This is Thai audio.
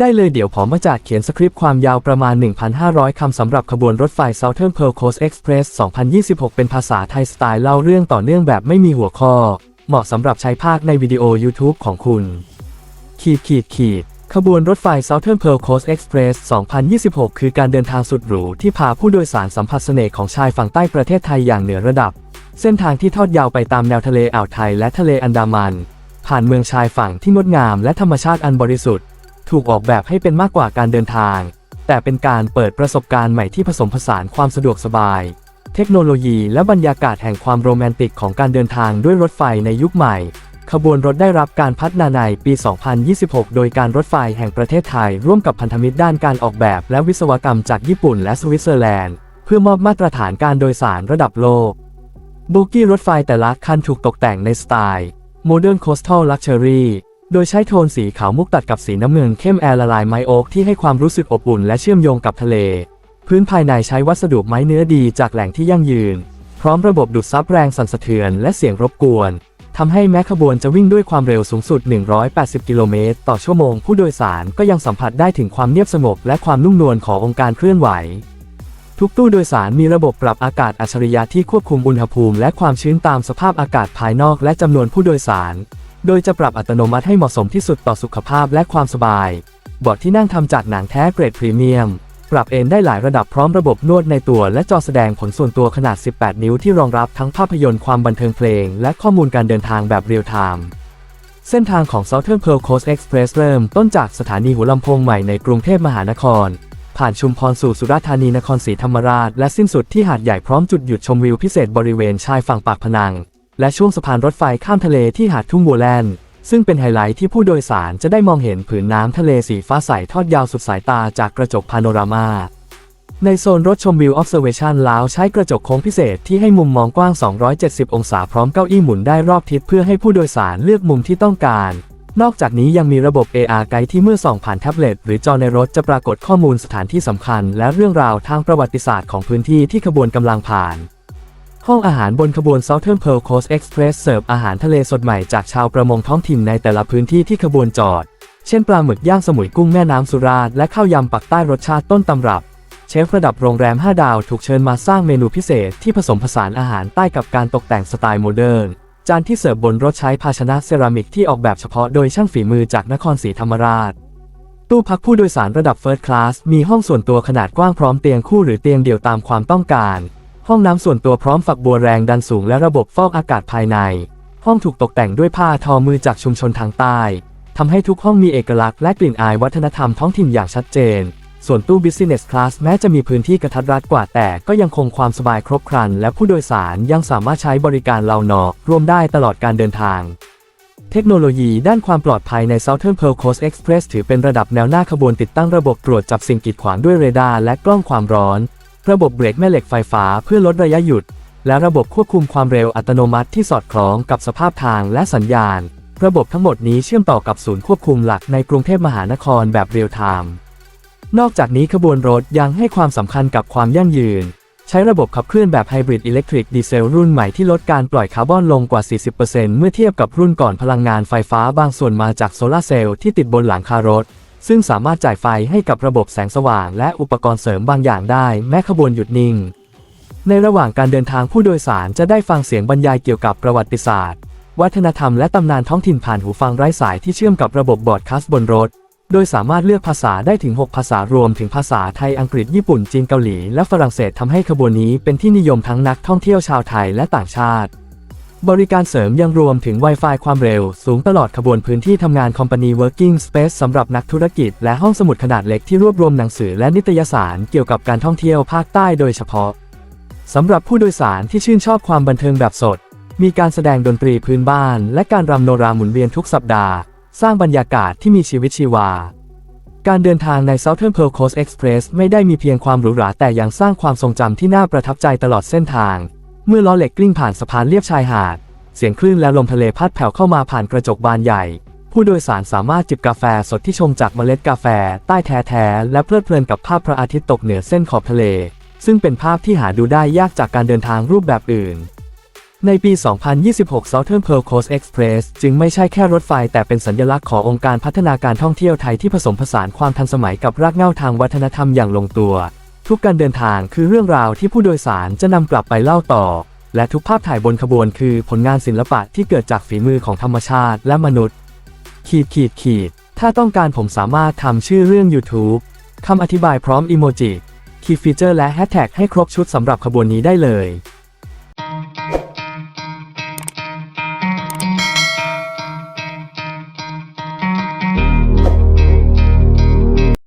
ได้เลยเดี๋ยวผมมาจัดเขียนสคริปต์ความยาวประมาณ 1,500 คำสำหรับขบวนรถไฟ Southern Pearl Coast Express 2026 เป็นภาษาไทยสไตล์เล่าเรื่องต่อเนื่องแบบไม่มีหัวข้อ เหมาะสำหรับใช้ภาคในวิดีโอ YouTube ของคุณ ขีดขีดขีดขบวนรถไฟ Southern Pearl Coast Express 2026 คือการเดินทางสุดหรูที่พาผู้โดยสารสัมผัสเสน่ห์ของชายฝั่งใต้ประเทศไทยอย่างเหนือระดับ เส้นทางที่ทอดยาวไปตามแนวทะเลอ่าวไทยและทะเลอันดามัน ผ่านเมืองชายฝั่งที่งดงามและธรรมชาติอันบริสุทธิ์ ถูกออกแบบให้เป็นมากกว่าการเดินทาง แต่เป็นการเปิดประสบการณ์ใหม่ที่ผสมผสานความสะดวกสบาย เทคโนโลยีและบรรยากาศแห่งความโรแมนติกของการเดินทางด้วยรถไฟในยุคใหม่ ขบวนรถได้รับการพัฒนาในปี 2026 โดยการรถไฟแห่งประเทศไทย ร่วมกับพันธมิตรด้านการออกแบบ และวิศวกรรมจากญี่ปุ่นและสวิตเซอร์แลนด์ เพื่อมอบมาตรฐานการโดยสารระดับโลกโบกี้รถไฟแต่ละคันถูกตกแต่งในสไตล์ Modern Coastal Luxury โดยใช้โทนสีขาวมุกตัดกับสีน้ำเงินเข้มแอร์ละลายไม้โอ๊กที่ให้ความรู้สึกอบอุ่นและเชื่อมโยงกับทะเล พื้นภายในใช้วัสดุไม้เนื้อดีจากแหล่งที่ยั่งยืน พร้อมระบบดูดซับแรงสั่นสะเทือนและเสียงรบกวนทำให้แม้ขบวนจะวิ่งด้วยความเร็วสูงสุด 180 กิโลเมตรต่อชั่วโมง ผู้โดยสารก็ยังสัมผัสได้ถึงความเงียบสงบและความนุ่มนวลขององค์การเคลื่อนไหว ทุกตู้โดยสารมีระบบปรับอากาศอัจฉริยะที่ควบคุมอุณหภูมิและความชื้นตามสภาพอากาศภายนอกและจำนวนผู้โดยสาร โดยจะปรับอัตโนมัติให้เหมาะสมที่สุดต่อสุขภาพและความสบาย เบาะที่นั่งทำจากหนังแท้เกรดพรีเมียม ปรับเอนได้หลายระดับพร้อมระบบนวดในตัวและจอแสดงผลส่วนตัวขนาด 18 นิ้วที่รองรับทั้งภาพยนตร์ความบันเทิงเพลง และข้อมูลการเดินทางแบบเรียลไทม์ เส้นทางของ Southern Pearl Coast Express เริ่มต้นจากสถานีหัวลำโพงใหม่ในกรุงเทพมหานคร ผ่านชุมพรสู่สุราษฎร์ธานีนครศรีธรรมราช และสิ้นสุดที่หาดใหญ่พร้อมจุดหยุดชมวิวพิเศษบริเวณชายฝั่งปากพนัง และช่วงสะพานรถไฟข้ามทะเลที่หาดทุ่งบัวแลนด์ซึ่งเป็นไฮไลท์ที่ผู้โดยสารจะได้มองเห็นผืนน้ำทะเลสีฟ้าใสทอดยาวสุดสายตาจากกระจกพาโนรามา ในโซนรถชมวิว Observation แล้วใช้กระจกโค้งพิเศษที่ให้มุมมองกว้าง 270 องศาพร้อมเก้าอี้หมุนได้รอบทิศเพื่อให้ผู้โดยสารเลือกมุมที่ต้องการ นอกจากนี้ยังมีระบบ AR ไกด์ที่เมื่อส่องผ่านแท็บเล็ตหรือจอในรถจะปรากฏข้อมูลสถานที่สำคัญ และเรื่องราวทางประวัติศาสตร์ของพื้นที่ที่ขบวนกำลังผ่าน ห้องอาหารบนขบวน Southern Pearl Coast Express เสิร์ฟอาหารทะเลสดใหม่จากชาวประมงท้องถิ่นในแต่ละพื้นที่ที่ขบวนจอด เช่นปลาหมึกย่างสมุยกุ้งแม่น้ำสุราษฎร์และข้าวยำปักใต้รสชาติต้นตำรับ เชฟระดับโรงแรม 5 ดาวถูกเชิญมาสร้างเมนูพิเศษที่ผสมผสานอาหารใต้กับการตกแต่งสไตล์โมเดิร์น จานที่เสิร์ฟบนรถใช้ภาชนะเซรามิกที่ออกแบบเฉพาะโดยช่างฝีมือจากนครศรีธรรมราชตู้พักผู้โดยสารระดับเฟิร์สคลาสมีห้องส่วนตัวขนาดกว้างพร้อมเตียงคู่หรือเตียงเดี่ยวตามความต้องการ ห้องน้ำส่วนตัวพร้อมฝักบัวแรงดันสูงและระบบฟอกอากาศภายใน ห้องถูกตกแต่งด้วยผ้าทอมือจากชุมชนทางใต้ทำให้ทุกห้องมีเอกลักษณ์และกลิ่นอายวัฒนธรรมท้องถิ่นอย่างชัดเจน ส่วนตู้ Business Class แม้จะมีพื้นที่กระทัดรัดกว่าแต่ก็ยังคงความสบายครบครัน และผู้โดยสารยังสามารถใช้บริการเลานอกรวมได้ตลอดการเดินทางเทคโนโลยีด้านความปลอดภัยใน Southern Pearl Coast Express ถือเป็นระดับแนวหน้าขบวนติดตั้งระบบตรวจจับสิ่งกีดขวางด้วยเรดาร์และกล้องความร้อน ระบบเบรกแม่เหล็กไฟฟ้าเพื่อลดระยะหยุด และระบบควบคุมความเร็วอัตโนมัติที่สอดคล้องกับสภาพทางและสัญญาณ ระบบทั้งหมดนี้เชื่อมต่อกับศูนย์ควบคุมหลักในกรุงเทพมหานครแบบเรียลไทม์นอกจากนี้ขบวนรถยังให้ความสำคัญกับความยั่งยืน ใช้ระบบขับเคลื่อนแบบไฮบริดอิเล็กทริกดีเซลรุ่นใหม่ที่ลดการปล่อยคาร์บอนลงกว่า 40%เมื่อเทียบกับรุ่นก่อนพลังงานไฟฟ้าบางส่วนมาจากโซลาเซลล์ที่ติดบนหลังคารถ ซึ่งสามารถจ่ายไฟให้กับระบบแสงสว่างและอุปกรณ์เสริมบางอย่างได้แม้ขบวนหยุดนิ่ง ในระหว่างการเดินทางผู้โดยสารจะได้ฟังเสียงบรรยายเกี่ยวกับประวัติศาสตร์ วัฒนธรรมและตำนานท้องถิ่นผ่านหูฟังไร้สายที่เชื่อมกับระบบบอร์ดคาสต์บนรถ โดยสามารถเลือกภาษาได้ถึง 6 ภาษารวมถึงภาษาไทยอังกฤษญี่ปุ่นจีนเกาหลี และฝรั่งเศสทำให้ขบวนนี้เป็นที่นิยมทั้งนักท่องเที่ยวชาวไทยและต่างชาติ บริการเสริมยังรวมถึง Wi-Fi ความเร็ว สูงตลอดขบวนพื้นที่ทำงาน Company Working Space สำหรับนักธุรกิจ และห้องสมุดขนาดเล็กที่รวบรวมหนังสือและนิตยสารเกี่ยวกับการท่องเที่ยวภาคใต้โดยเฉพาะสำหรับผู้โดยสารที่ชื่นชอบความบันเทิงแบบสด มีการแสดงดนตรีพื้นบ้าน และการรำโนราหมุนเวียนทุกสัปดาห์ สร้างบรรยากาศที่มีชีวิตชีวา การเดินทางใน Southern Pearl Coast Express ไม่ได้มีเพียงความหรูหราแต่ยังสร้างความทรงจำที่น่าประทับใจตลอดเส้นทาง เมื่อล้อเหล็กกลิ้งผ่านสะพานเลียบชายหาด เสียงคลื่นและลมทะเลพัดแผ่วเข้ามาผ่านกระจกบานใหญ่ ผู้โดยสารสามารถจิบกาแฟสดที่ชงจากเมล็ดกาแฟ ใต้แท้ๆและเพลิดเพลินกับภาพพระอาทิตย์ตกเหนือเส้นขอบทะเล ซึ่งเป็นภาพที่หาดูได้ยากจากการเดินทางรูปแบบอื่น ในปี 2026 Southern Pearl Coast Express จึงไม่ใช่แค่รถไฟแต่เป็นสัญลักษณ์ขององค์การพัฒนาการท่องเที่ยวไทยที่ผสมผสานความทันสมัยกับรากเหง้าทางวัฒนธรรมอย่างลงตัว ทุกการเดินทางคือเรื่องราวที่ผู้โดยสารจะนำกลับไปเล่าต่อ และทุกภาพถ่ายบนขบวนคือผลงานศิลปะที่เกิดจากฝีมือของธรรมชาติและมนุษย์ ขีดขีดขีด ถ้าต้องการผมสามารถทำชื่อเรื่อง YouTube คำอธิบายพร้อมอีโมจิ คีย์ฟีเจอร์และแฮชแท็กให้ครบชุดสำหรับขบวนนี้ได้เลย